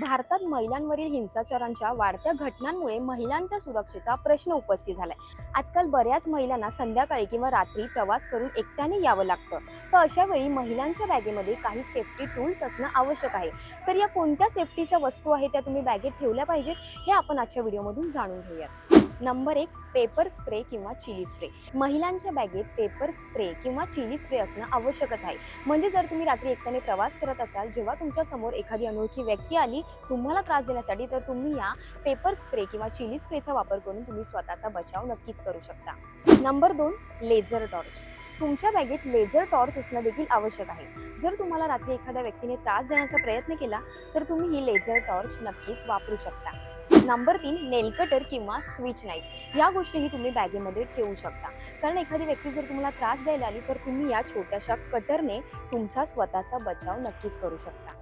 भारतात महिलांवरील हिंसाचारांच्या वाढत्या घटनांमुळे महिलांच्या सुरक्षेचा प्रश्न उपस्थित झालाय. आजकाल बऱ्याच महिलांना संध्याकाळी किंवा रात्री प्रवास करून एकट्याने यावं लागतं. तर अशा वेळी महिलांच्या बॅगेमध्ये काही सेफ्टी टूल्स असणं आवश्यक आहे. तर या कोणत्या सेफ्टीच्या वस्तू आहेत त्या तुम्ही बॅगेत ठेवल्या पाहिजेत हे आपण आजच्या व्हिडिओमधून जाणून घेऊयात. नंबर एक पेपर स्प्रे किंवा चिली स्प्रे. महिलांच्या बॅगेत पेपर स्प्रे किंवा चिली स्प्रे असणं आवश्यकच आहे. म्हणजे जर तुम्ही रात्री एकट्याने प्रवास करत असाल जेव्हा तुमच्यासमोर एखादी अनोळखी व्यक्ती आली तुम्हाला त्रास देण्यासाठी तर तुम्ही या पेपर स्प्रे किंवा चिली स्प्रेचा वापर करून तुम्ही स्वतःचा बचाव नक्कीच करू शकता. नंबर दोन लेझर टॉर्च. तुमच्या बॅगेत लेझर टॉर्च असणं देखील आवश्यक आहे. जर तुम्हाला रात्री एखाद्या व्यक्तीने त्रास देण्याचा प्रयत्न केला तर तुम्ही ही लेझर टॉर्च नक्कीच वापरू शकता. नंबर तीन नेलकटर किंवा स्विच नाईफ या गोष्टीही तुम्ही बॅगेमध्ये ठेवू शकता. कारण एखादी व्यक्ती जर तुम्हाला त्रास द्यायला आली तर तुम्ही या छोट्याशा कटरने तुमचा स्वतःचा बचाव नक्कीच करू शकता.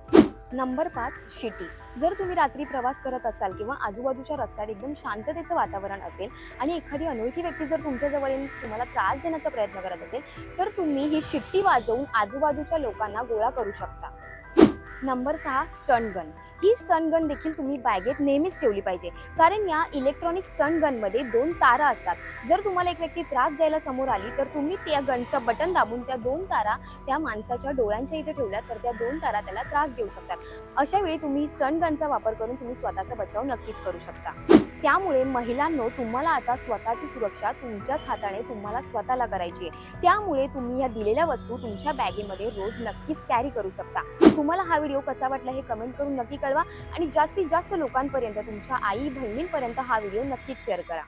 नंबर पाच शिटी. जर तुम्ही रात्री प्रवास करत असाल किंवा आजूबाजूच्या रस्त्यात एकदम शांततेचं वातावरण असेल आणि एखादी अनोळखी व्यक्ती जर तुमच्याजवळ येऊन तुम्हाला त्रास देण्याचा प्रयत्न करत असेल तर तुम्ही ही शिट्टी वाजवून आजूबाजूच्या लोकांना गोळा करू शकता. नंबर सहा स्टन गन ही स्टन गन देखील तुम्ही बॅगेत नेहमीच ठेवली पाहिजे. कारण या इलेक्ट्रॉनिक स्टन गनमध्ये दोन तारा असतात. जर तुम्हाला एक व्यक्ती त्रास द्यायला समोर आली तर तुम्ही त्या गनचं बटन दाबून त्या दोन तारा त्या माणसाच्या डोळ्यांच्या इथे ठेवल्या तर त्या दोन तारा त्याला त्रास देऊ शकतात. अशा वेळी तुम्ही स्टन गनचा वापर करून तुम्ही स्वतःचा बचाव नक्कीच करू शकता. त्यामुळे महिलांनो तुम्हाला आता स्वतःची सुरक्षा तुमच्याच हाताने तुम्हाला स्वतःला करायची आहे. त्यामुळे तुम्ही या दिलेल्या वस्तू तुमच्या बॅगेमध्ये रोज नक्कीच कॅरी करू शकता. तुम्हाला हा व्हिडिओ कसा वाटला हे कमेंट करून नक्की कळवा आणि जास्तीत जास्त लोकांपर्यंत तुमच्या आई बहिणींपर्यंत हा व्हिडिओ नक्कीच शेअर करा.